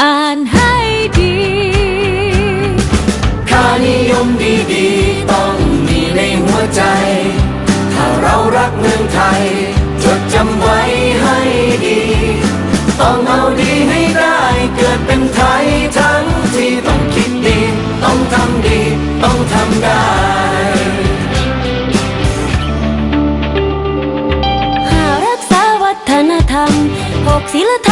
อ่านให้ดีค่านิยมดีๆ ต้องมีในหัวใจ ถ้าเรารักเมืองไทย จดจำไว้ให้ดี ต้องเอาดีให้ได้เกิดเป็นไทยทั้งที่ต้องคิดดี ต้องทำดี ต้องทำได้หารักษาวัฒนธรรมหกศีลธร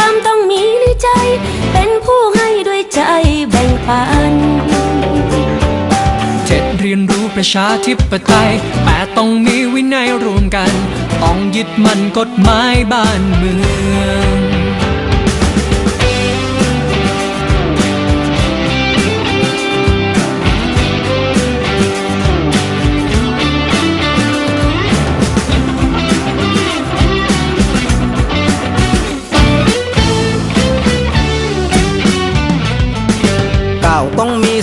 รมต้องมี ประชาธิปไตยแต่ต้องมีวินัยรวมกัน ต้องยึดมั่นกฎหมายบ้านเมือง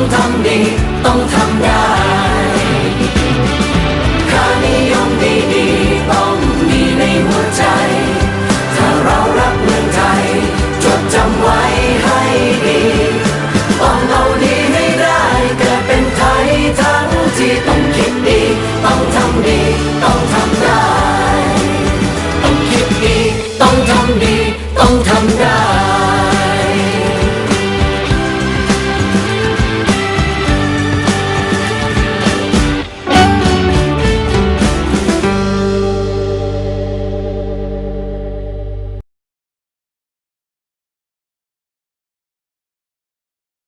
ต้องทำดี ต้องทำ